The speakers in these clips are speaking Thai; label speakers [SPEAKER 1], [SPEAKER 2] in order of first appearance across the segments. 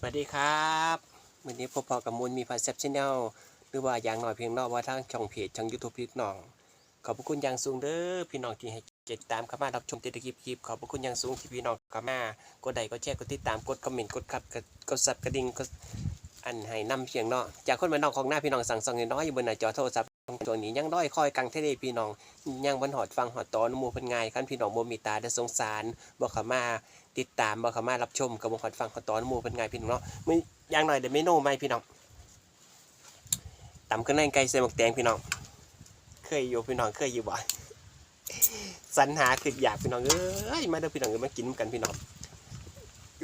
[SPEAKER 1] สวัสดีครับวันนี้พบพอกับมูลมีพาเซปชแนลหรือว่าอย่างหน่อยเพียงนอกว่าทางช่องเพจช่องยูทูบพี่น้อง ขอบพระคุณอย่างสูงเด้อพี่น้องที่ให้เกียรติตามเข้ามารับชมติดคลิปคลิปขอบพระคุณอย่างสูงที่พี่น้องเข้ามากดไลค์กดแชร์กดติดตามกดคอมเมนต์กดครับกดซับกระดิ่งกดอันให้นำเพียงเนาะจากคนบ้านอกของหน้าพี่น้องสั่งสองน้อยอยู่บนหน้าจอโทรศัพท์ ตัวนี้ยังด้อยคอยกังเทเลพี่น้องยังบนหอดฟังหอดตอนมูเพิ่นง่ายคันพี่น้องบ่มีตาได้สงสารบ่เข้ามาติดตามบ่เข้ามารับชมกับบ่หอดฟังหอดตอนมูเพิ่นง่ายพี่น้องเนาะมื้ออย่างหน่อยเดี๋ยวเมนูใหม่พี่น้องตำเครื่องในไก่ใส่หมกแดงพี่น้อง เคยอยู่พี่น้องเคยอยู่บ่สรรหาคืออยากพี่น้องเอ้ยมาเด้อพี่น้องมากินกันพี่น้อง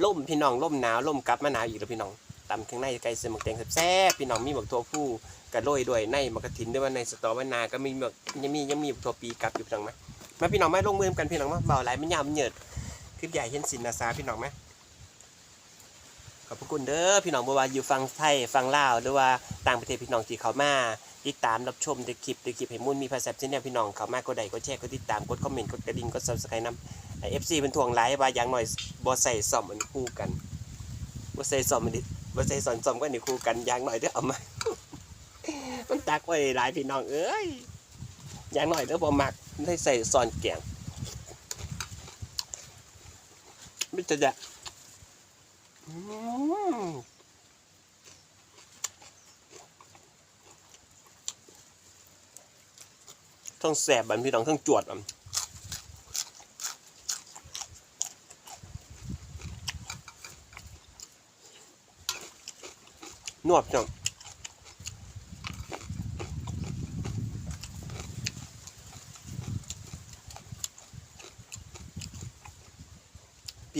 [SPEAKER 1] ล่มพี่น้องล่มหนาวล่มกลับมาหนาวอีกแล้วพี่น้องตำเครื่องในไก่ใส่หมกแดงแซ่บๆพี่น้องมีหมกตัวผู้ กระโรยด้วยในมกกระถินด้วยว่าในสตอว่านาก็มีหมกยังมียังมีตัวปีกลับอยู่พี่น้องไหมมาพี่น้องมลงมือกันพี่น้องมาเบาไหลายมันยาวมันเหยิดคือใหญ่เห็นสินนาซาพี่น้องไหมขอบพระคุณเด้อพี่น้องบ่ว่าอยู่ฟังไทยฟังลาวหรือว่าต่างประเทศพี่น้องที่เขามาติดตามรับชมในคลิปในคลิปให้มุ่นมีภาษาเช่นนี้พี่น้องเขามากดไลค์กดแชร์กดติดตามกดคอมเมนต์กดกระดิ่งกดซับสไครต์นำเอฟซีเป็นทวงไลค์ว่าอย่างหน่อยบ่ใส่ซอมมันคู่กันบ่ใส่ซอมมันดิบ่ใส่ซอนซอมก็นี่คู่กันอย่างหน่อยเด้อเอามา มันตักไว้หลายพี่น้องเอ้ยอย่างหน่อยเด้อบ่มักได้ใส่ซอนแกงไม่จะจะอืมทั้งแสบบันพี่น้องทั้งจวดบันนวดจัง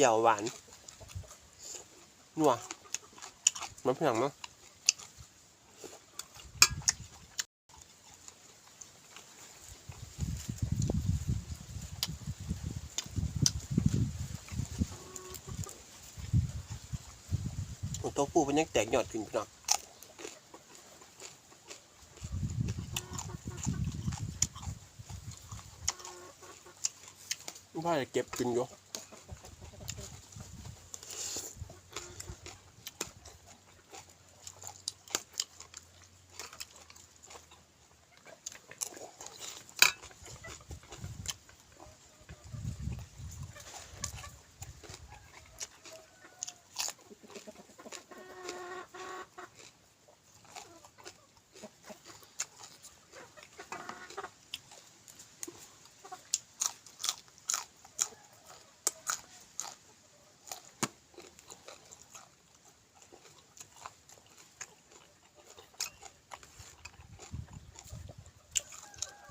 [SPEAKER 1] รี้ยวหวานนัวมันเพียงมั้งโตัวปูมันยังแตกยอดขึ้นพี่น้องว่าจะเก็บกินอยู่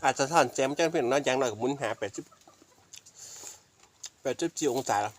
[SPEAKER 1] อาจจะถอนแจมจังเพียงน้อยอย่างหน่อยกับมุนหาแปดสิบแปดสิบสี่องศาแล้ว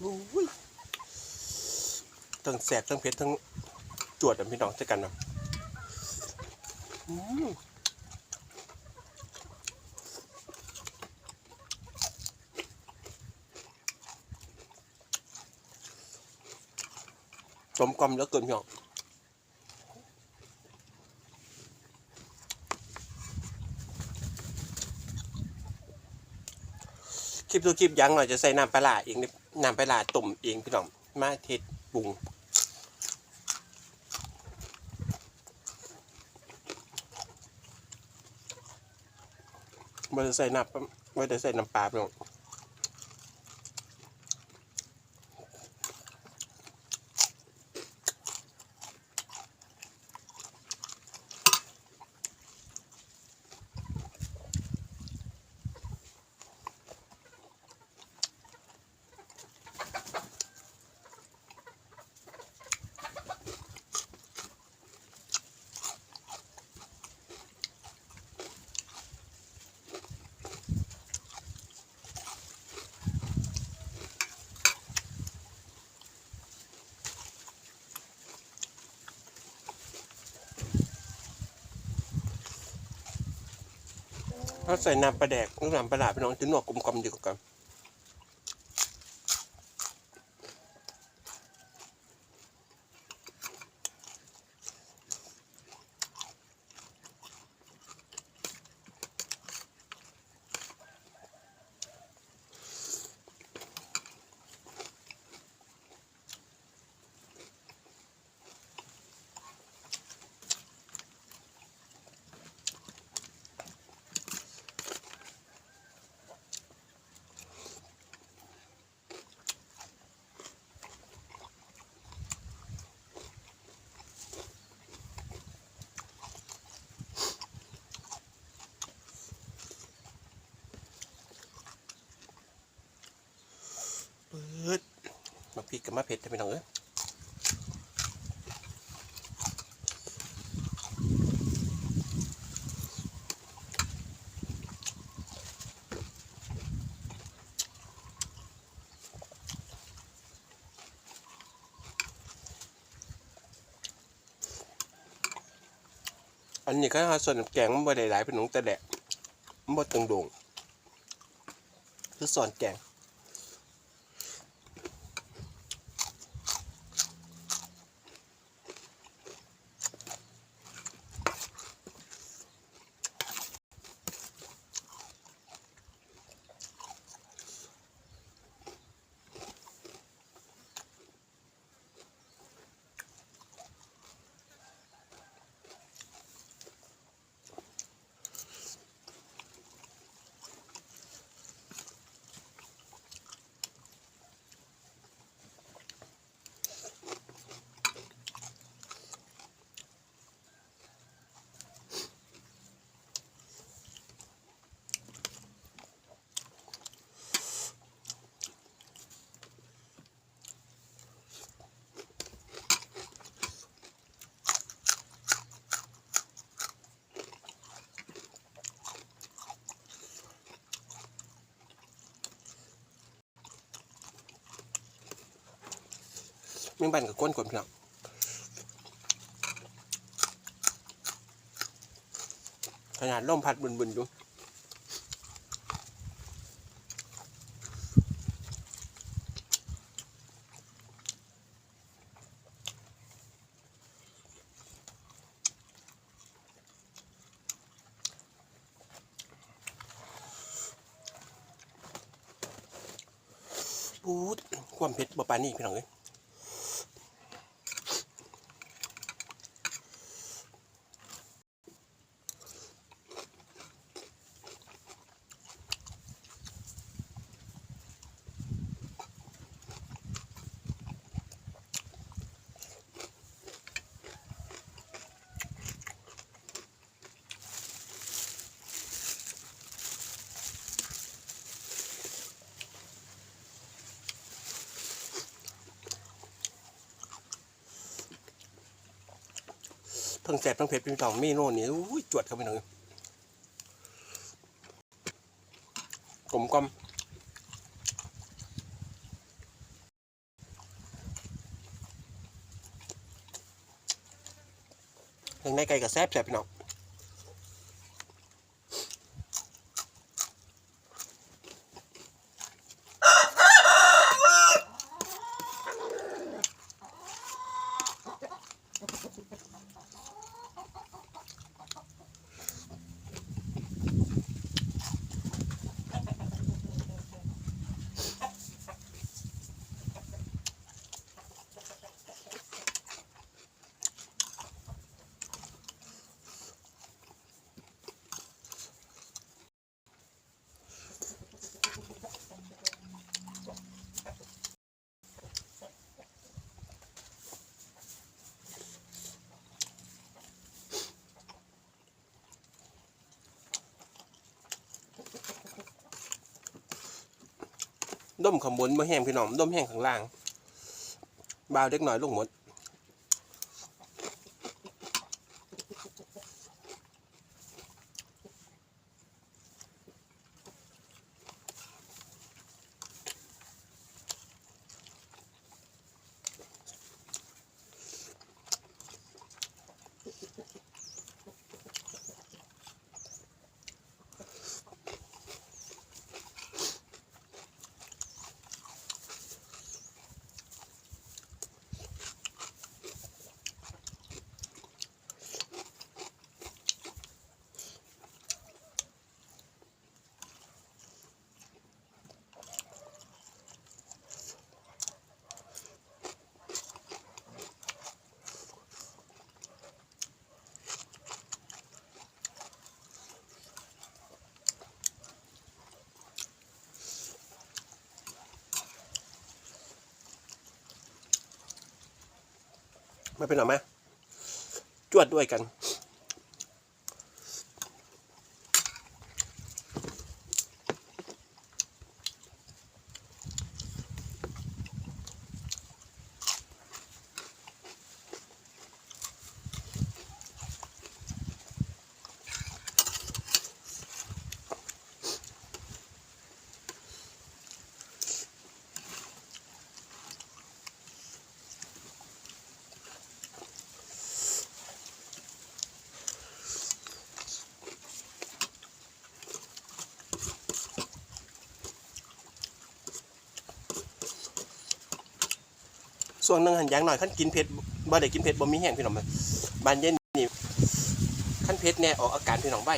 [SPEAKER 1] โอ้ย ทั้งแสบทั้งเผ็ดทั้งจวดพี่น้องเจอกันนะอืมกลมกลมแล้วเกินพี่น้องคลิปตัวคลิปยังหน่อยจะใส่น้ำปลาเองนี่น้ำปลาร้าต้มเองพี่น้องมาเทศปรุง ไม่ได้ใส่น้ำไม่ได้ใส่น้ำปลาไปหรอง ถ้าใส่น้ำปลาแดกน้ำปลาหลาพี่น้องจะหนวกกลมกลมๆดีกว่ากันปืดมา พริกกับมาเผ็ดพี่น้องเอ้ยอันนี้ก็ส่วนแกงมันบ่ได้หลายพี่น้องแต่แดะมันบ่ตึงโด่งคือส่วนแกง แมงบันกับก้นกลมพี่น้องขนาดลมพัดบุนๆอยู่ปูดความเผ็ดบ่ปานนี้พี่น้องเอ้ย เพิ่งแสบเพิ่งเผ็ดเป็นสองมีโน่นี่อุ้ยจวดเข้าไปหน่อยกลมกลมทางในไก่กับแซบแสบพี่น้อง ด้มขางบนบ่แห้งพี่น้องด้มแห้งข้างล่างบาวเล็กหน่อยลงหมด ไม่เป็นหรอไหมจวดด้วยกัน ส่วนหนึ่งหันอยางหน่อยขั้นกินเผ็ดบ่ได้กินเผ็ดบ่มีแห้งพี่น้องมันบานเย็นนี่ขั้นเผ็ดแน่ออกอาการพี่น้องใบ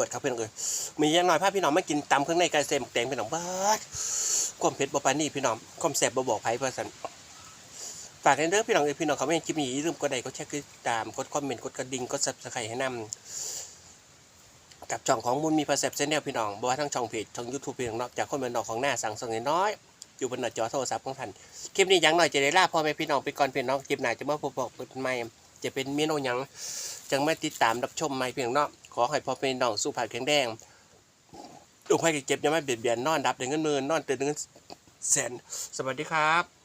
[SPEAKER 1] วดครับพี่น้องเอ้ยมีอย่างน้อยพาพี่น้องไมากินตำเครื่องในไก่เซมแตงพี่น้องเบิดความเผ็ดบ่ปานนี่พี่น้องความแซ่บบ่บอกไผเพื่อสันฝากกันเด้อพี่น้องเอ้ยพี่น้องเขาไม่เห็นคลิปนี้อย่าลืมกดไลค์กดแชร์กดติดตามกดคอมเมนต์กดกระดิ่งกด Subscribe ให้นำกับช่องของมุนมีประเสบเซนเนลพี่น้องบ่ว่าทั้งช่องเพจช่อง YouTube พี่น้องนอกจากคนเป็นดอกของหน้าสั่งส่งน้อยอยู่บนหน้าจอโทรศัพท์ของท่านคลิปนี้ย่างน้อยจะได้ลาพ่อแม่พี่น้องไปก่อนพี่น้องคลิปหน้าจะมาพบบอกเป็นใหม่จะเป็นเมนูยังจังไม่ติดตามรับชมไม่เพียงเนาะ ขอให้พ่อเป็นน้องสู้ผ่าแข็งแรงลูกให้เก็บยังไม่เบียดเบียนนอนดับเดือนเงินหมื่นนอนตื่นเดือนเงินแสนสวัสดีครับ